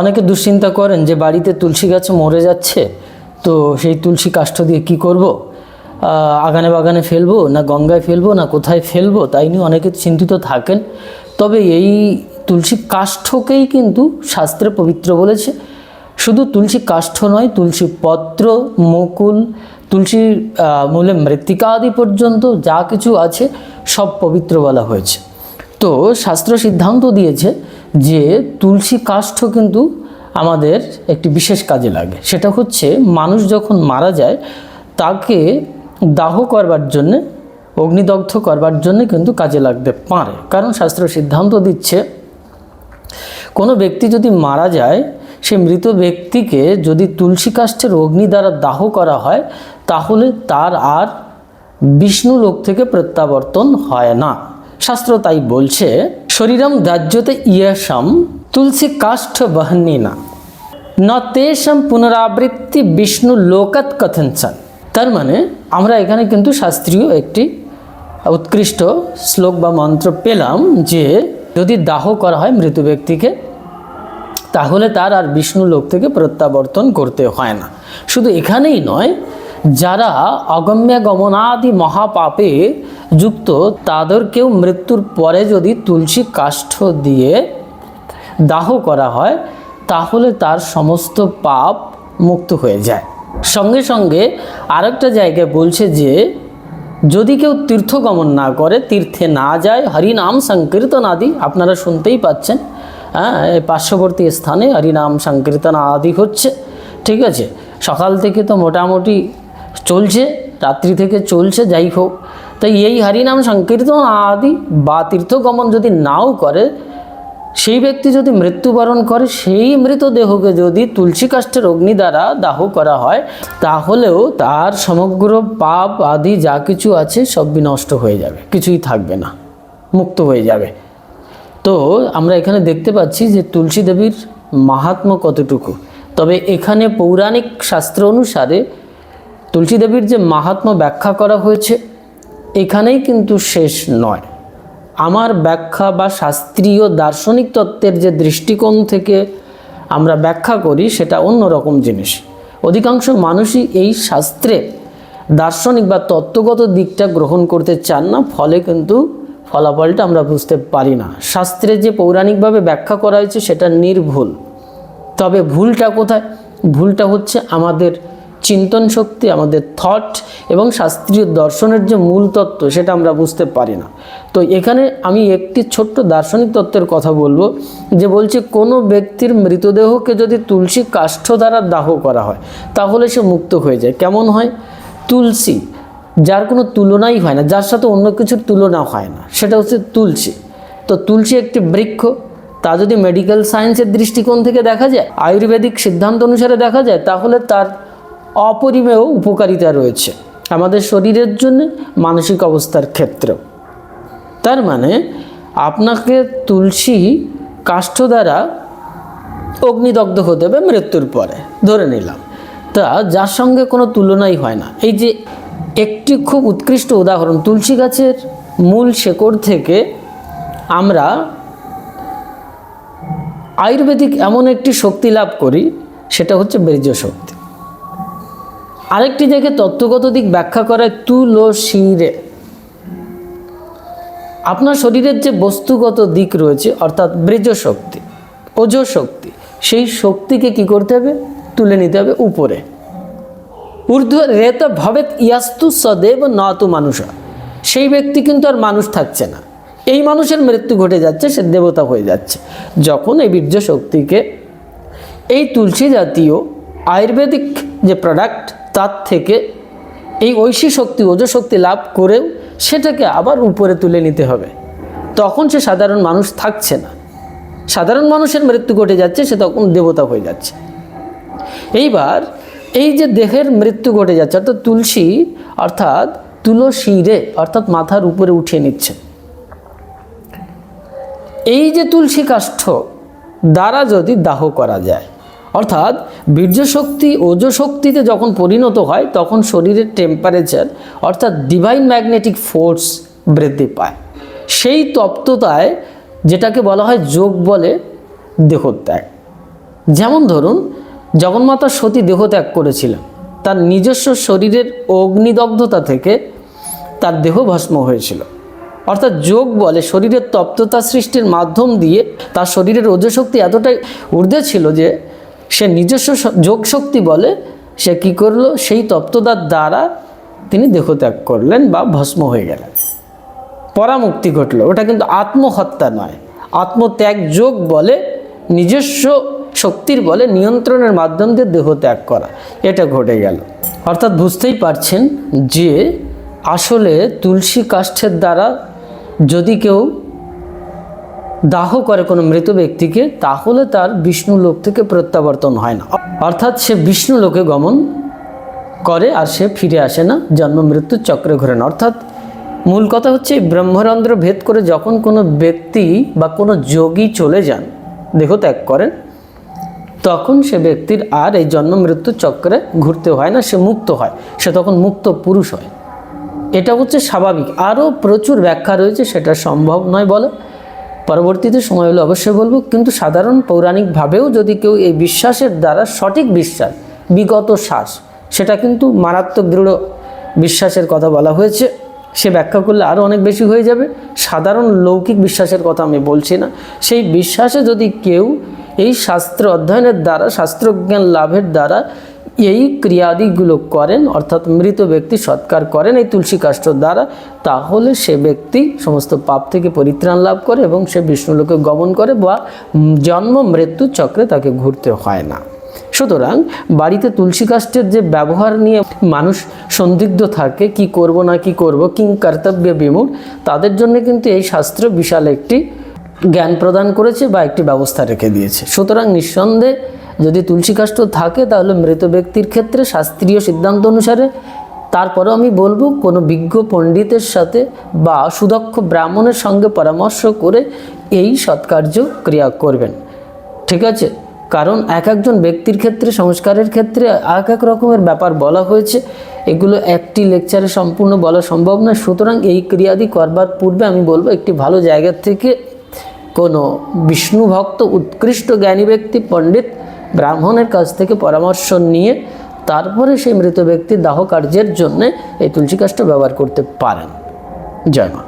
অনেকে দুশ্চিন্তা করেন যে বাড়িতে তুলসী গাছ মরে যাচ্ছে, তো সেই তুলসী কাষ্ঠ দিয়ে কি করব? আগানে বাগানে ফেলব, না গঙ্গায় ফেলব, না কোথায় ফেলব? তাই নিয়ে অনেকে চিন্তিত থাকেন। তবে এই তুলসী কাষ্ঠকেই কিন্তু শাস্ত্রে পবিত্র বলেছে। শুধু তুলসী কাষ্ঠ নয়, তুলসী পত্র, মুকুল তুলসীর মূলে মৃত্তিকা আদি পর্যন্ত যা কিছু আছে সব পবিত্র বলা হয়েছে। তো শাস্ত্র সিদ্ধান্ত দিয়েছে যে তুলসী কাষ্ঠ কিন্তু আমাদের একটি বিশেষ কাজে লাগে। সেটা হচ্ছে মানুষ যখন মারা যায়, তাকে দাহ করবার জন্যে, অগ্নিদগ্ধ করবার জন্য কিন্তু কাজে লাগতে পারে। কারণ শাস্ত্র সিদ্ধান্ত দিচ্ছে, কোনো ব্যক্তি যদি মারা যায়, সে মৃত ব্যক্তিকে যদি তুলসী কাষ্ঠের অগ্নি দ্বারা দাহ করা হয়, তাহলে তার আর বিষ্ণু লোক থেকে প্রত্যাবর্তন হয় না। শাস্ত্র তাই বলছে শরীরম দাহ্যতে ইয়াসাম তুলসী কাষ্ঠ বহনী না ন তেষাম পুনরাবৃত্তি বিষ্ণু লোকাত কথঞ্চন তার মানে আমরা এখানে কিন্তু শাস্ত্রীয় একটি উৎকৃষ্ট শ্লোক বা মন্ত্র পেলাম যে, যদি দাহ করা হয় মৃত ব্যক্তিকে, তাহলে তার আর বিষ্ণু লোক থেকে প্রত্যাবর্তন করতে হয় না। শুধু এখানেই নয়, যারা অগম্য গমনাদি মহাপাপে যুক্ত তাদেরকেও মৃত্যুর পরে যদি তুলসী কাষ্ঠ দিয়ে দাহ করা হয়, তাহলে তার সমস্ত পাপ মুক্ত হয়ে যায়। সঙ্গে সঙ্গে আরেকটা জায়গায় বলছে যে, যদি কেউ তীর্থগমন না করে, তীর্থে না যায় হরিনাম সংকীর্তন আদি, আপনারা শুনতেই পাচ্ছেন হ্যাঁ পার্শ্ববর্তী স্থানে হরিনাম সংকীর্তন আদি হচ্ছে, ঠিক আছে? সকাল থেকে তো মোটামুটি চলছে, রাত্রি থেকে চলছে, যাই হোক তাই এই হরিনাম সংকীর্তন আদি বা তীর্থগমন যদি নাও করে, সেই ব্যক্তি যদি মৃত্যুবরণ করে, সেই মৃতদেহকে যদি তুলসী কাষ্ঠের অগ্নি দ্বারা দাহ করা হয়, তাহলেও তার সমগ্র পাপ আদি যা কিছু আছে সব বিনষ্ট হয়ে যাবে, কিছুই থাকবে না, মুক্ত হয়ে যাবে। তো আমরা এখানে দেখতে পাচ্ছি যে তুলসী দেবীর মাহাত্ম্য কতটুকু। তবে এখানে পৌরাণিক শাস্ত্র অনুসারে তুলসী দেবীর যে মাহাত্ম্য ব্যাখ্যা করা হয়েছে এখানেই কিন্তু শেষ নয়। আমার ব্যাখ্যা বা শাস্ত্রীয় দার্শনিক তত্ত্বের যে দৃষ্টিকোণ থেকে আমরা ব্যাখ্যা করি, সেটা অন্য রকম জিনিস। অধিকাংশ মানুষই এই শাস্ত্রে দার্শনিক বা তত্ত্বগত দিকটা গ্রহণ করতে চান না, ফলে কিন্তু ফলাফলটা আমরা বুঝতে পারি না। শাস্ত্রে যে পৌরাণিকভাবে ব্যাখ্যা করা হয়েছে, সেটা নির্ভুল। তবে ভুলটা কোথায়? ভুলটা হচ্ছে আমাদের চিন্তন শক্তি, আমাদের থট এবং শাস্ত্রীয় দর্শনের যে মূল তত্ত্ব, সেটা আমরা বুঝতে পারি না। তো এখানে আমি একটি ছোট্ট দার্শনিক তত্ত্বের কথা বলব, যে বলছে, কোনো ব্যক্তির মৃতদেহকে যদি তুলসী কাষ্ঠ দ্বারা দাহ করা হয়, তাহলে সে মুক্ত হয়ে যায়। কেমন হয়? তুলসী, যার কোনো তুলনাই হয় না, যার সাথে অন্য কিছুর তুলনা হয় না, সেটা হচ্ছে তুলসী। তো তুলসী একটি বৃক্ষ, তা যদি মেডিকেল সায়েন্সের দৃষ্টিকোণ থেকে দেখা যায়, আয়ুর্বেদিক সিদ্ধান্ত অনুসারে দেখা যায়, তাহলে তার অপরিমেয় উপকারিতা রয়েছে। আমাদের শরীরের জন্য মানসিক অবস্থার ক্ষেত্রেও তার মানে আপনাকে তুলসী কাষ্ঠ দ্বারা অগ্নিদগ্ধ হতে হবে মৃত্যুর পরে। ধরে নিলাম। তা যার সঙ্গে কোনো তুলনাই হয় না। এই যে একটি খুব উৎকৃষ্ট উদাহরণ, তুলসী গাছের মূল শেকড় থেকে আমরা আয়ুর্বেদিক এমন একটি শক্তি লাভ করি, সেটা হচ্ছে বীর্য শক্তি আরেকটি জায়গায় তত্ত্বগত দিক ব্যাখ্যা করায় তুলসীরে। আপনার শরীরের যে বস্তুগত দিক রয়েছে, অর্থাৎ বীর্য শক্তি ওজ শক্তি সেই শক্তিকে কি করতে হবে? তুলে নিতে হবে উপরে। ঊর্ধ্ব রেত ভবেত ইয়াস্তু সদেব নতু মানুষ। সেই ব্যক্তি কিন্তু আর মানুষ থাকছে না। এই মানুষের মৃত্যু ঘটে যাচ্ছে, সে দেবতা হয়ে যাচ্ছে। যখন এই বীর্য শক্তিকে এই তুলসী জাতীয় আয়ুর্বেদিক যে প্রোডাক্ট তার থেকে এই ঐশী শক্তি, ওজ শক্তি লাভ করেও সেটাকে আবার উপরে তুলে নিতে হবে। তখন সে সাধারণ মানুষ থাকছে না। সাধারণ মানুষের মৃত্যু ঘটে যাচ্ছে, সে তখন দেবতা হয়ে যাচ্ছে। এইবার এই যে দেহের মৃত্যু ঘটে যাচ্ছে, অর্থাৎ তুলসী, অর্থাৎ তুলসীরে অর্থাৎ মাথার উপরে উঠিয়ে নিচ্ছে। এই যে তুলসী কাষ্ঠ, দ্বারা যদি দাহ করা যায় অর্থাৎ বীর্য শক্তি ওজ শক্তিতে যখন পরিণত হয়, তখন শরীরের টেম্পারেচার অর্থাৎ ডিভাইন ম্যাগনেটিক ফোর্স বৃদ্ধি পায়। সেই তপ্ততায় যেটাকে বলা হয় যোগ বলে দেহত্যাগ। যেমন ধরুন জগন্মাতা সতী দেহত্যাগ করেছিলেন। তার নিজস্ব শরীরের অগ্নিদগ্ধতা থেকে তার দেহ ভস্ম হয়েছিল। অর্থাৎ যোগ বলে শরীরের তপ্ততা সৃষ্টির মাধ্যম দিয়ে তার শরীরের ওজশক্তি এতটাই ঊর্ধ্বে ছিল যে সে নিজস্ব যোগশক্তি বলে সে কি করল? সেই তপ্ততার দ্বারা তিনি দেহত্যাগ করলেন বা ভস্ম হয়ে গেলেন। পরামুক্তি ঘটলো। ওটা কিন্তু আত্মহত্যা নয়। আত্মত্যাগ যোগ বলে নিজস্ব শক্তির বলে নিয়ন্ত্রণের মাধ্যম দিয়ে দেহ ত্যাগ করা। এটা ঘটে গেল। অর্থাৎ বুঝতেই পারছেন যে আসলে তুলসী কাষ্ঠের দ্বারা যদি কেউ দাহ করে কোনো মৃত ব্যক্তিকে, তাহলে তার বিষ্ণু লোক থেকে প্রত্যাবর্তন হয় না। অর্থাৎ সে বিষ্ণু লোকে গমন করে আর সে ফিরে আসে না, জন্ম মৃত্যুর চক্রে ঘোরে না। অর্থাৎ মূল কথা হচ্ছে ব্রহ্মরন্ধ্র ভেদ করে যখন কোনো ব্যক্তি বা কোনো যোগী চলে যান, দেহ ত্যাগ করেন, তখন সে ব্যক্তির আর এই জন্ম মৃত্যু চক্রে ঘুরতে হয় না, সে মুক্ত হয়, সে তখন মুক্ত পুরুষ হয়। এটা হচ্ছে স্বাভাবিক। আরও প্রচুর ব্যাখ্যা রয়েছে, সেটা সম্ভব নয় বলে। পরবর্তীতে সময় হলে অবশ্যই বলব, কিন্তু সাধারণ পৌরাণিকভাবেও যদি কেউ এই বিশ্বাসের দ্বারা সঠিক বিশ্বাস, বিগত শ্বাস, সেটা কিন্তু মারাত্মক দৃঢ় বিশ্বাসের কথা বলা হয়েছে। সে ব্যাখ্যা করলে আরও অনেক বেশি হয়ে যাবে। সাধারণ লৌকিক বিশ্বাসের কথা আমি বলছি না। সেই বিশ্বাসে যদি কেউ এই শাস্ত্র অধ্যয়নের দ্বারা, শাস্ত্রজ্ঞান লাভের দ্বারা এই ক্রিয়াদিগুলো করেন, অর্থাৎ মৃত ব্যক্তি সৎকার করেন এই তুলসী কাষ্ঠ দ্বারা, তাহলে সে ব্যক্তি সমস্ত পাপ থেকে পরিত্রাণ লাভ করে এবং সে বিষ্ণুলোকে গমন করে বা জন্ম মৃত্যু চক্রে তাকে ঘুরতে হয় না। সুতরাং বাড়িতে তুলসী কাষ্ঠের যে ব্যবহার নিয়ে মানুষ সন্দিগ্ধ থাকে, কি করব না কি করব, কিং কর্তব্য বিমূঢ়, তাদের জন্য কিন্তু এই শাস্ত্র বিশাল একটি জ্ঞান প্রদান করেছে বা একটি ব্যবস্থা রেখে দিয়েছে। সুতরাং নিঃসন্দেহে যদি তুলসী কাষ্ঠ থাকে, তাহলে মৃত ব্যক্তির ক্ষেত্রে শাস্ত্রীয় সিদ্ধান্ত অনুসারে তারপরেও আমি বলব, কোনো বিজ্ঞ পণ্ডিতের সাথে বা সুদক্ষ ব্রাহ্মণের সঙ্গে পরামর্শ করে এই সৎকার্য ক্রিয়া করবেন। ঠিক আছে? কারণ এক একজন ব্যক্তির ক্ষেত্রে, সংস্কারের ক্ষেত্রে এক এক রকমের ব্যাপার বলা হয়েছে। এগুলো একটি লেকচারে সম্পূর্ণ বলা সম্ভব না সুতরাং এই ক্রিয়াদি করবার পূর্বে আমি বলব, একটি ভালো জায়গা থেকে কোনো বিষ্ণুভক্ত উৎকৃষ্ট জ্ঞানী ব্যক্তি পণ্ডিত ব্রাহ্মণের কাছ থেকে পরামর্শ নিয়ে তারপরে সেই মৃত ব্যক্তি দাহ কার্যের জন্যে এই তুলসী কাষ্ঠ ব্যবহার করতে পারেন। জয় মা।